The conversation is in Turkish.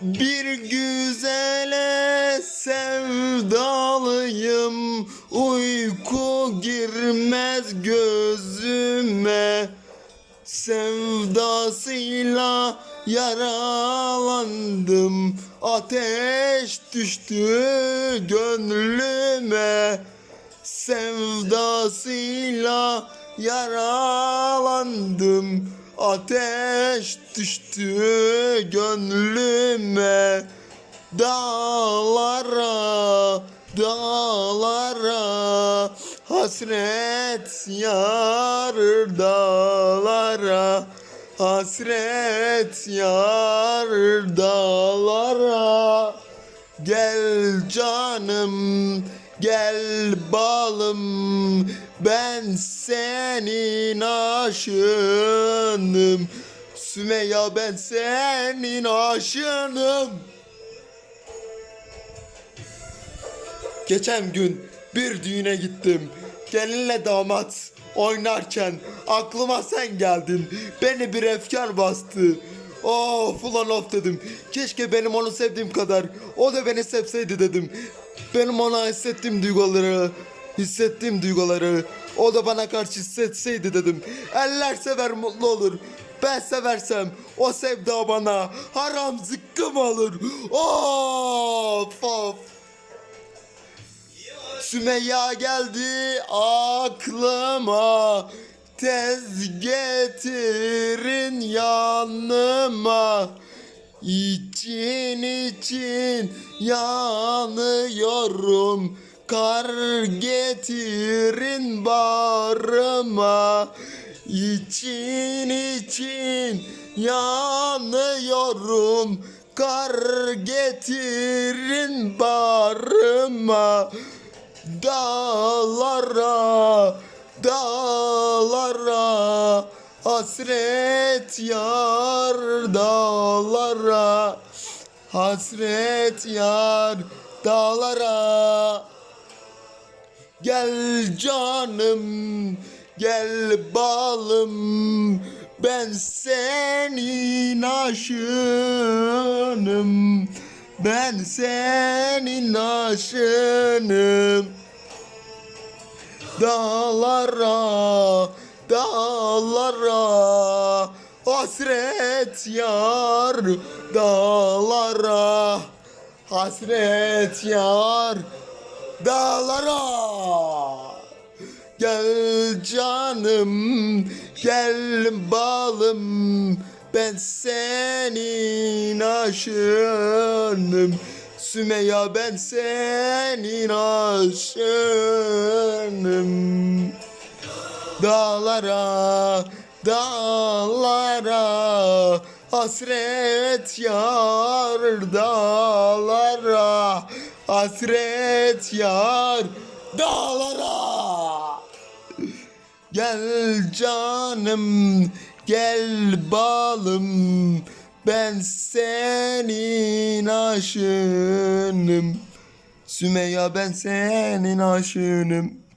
Bir güzele sevdalıyım. Uyku girmez gözüme. Sevdasıyla yaralandım. Ateş düştü gönlüme. Sevdasıyla yaralandım Ateş düştü gönlüme Dağlara, dağlara. Hasret yar dağlara Hasret yar dağlara. Gel canım, gel balım Ben senin aşığınım Sümeyya ben senin aşığınım Geçen gün bir düğüne gittim. Gelinle damat oynarken aklıma sen geldin. Beni bir efkar bastı. Of ulan of dedim. Keşke benim onu sevdiğim kadar o da beni sevseydi dedim. Benim ona hissettiğim duyguları, hissettiğim duyguları o da bana karşı hissetseydi dedim. Eller sever mutlu olur. Ben seversem o sevda bana haram zıkkım olur. Of of. Sümeyya geldi aklıma Tez getirin yanıma. İçin için yanıyorum. Kar getirin bağrıma İçin için yanıyorum. Kar getirin bağrıma Dağlara, dağlara Hasret yar dağlara. Hasret yar dağlara. Gel canım, gel balım Ben senin aşığınım. Ben senin aşığınım. Dağlara, dağlara Hasret yar dağlara Hasret yar dağlara. Gel canım, gel balım Ben senin aşığınım. Sümeyya ben senin aşığınım Dağlara, dağlara Hasret yar dağlara Hasret yar dağlara. Gel canım, gel balım Ben senin aşığınım. Sümeyya ben senin aşığınım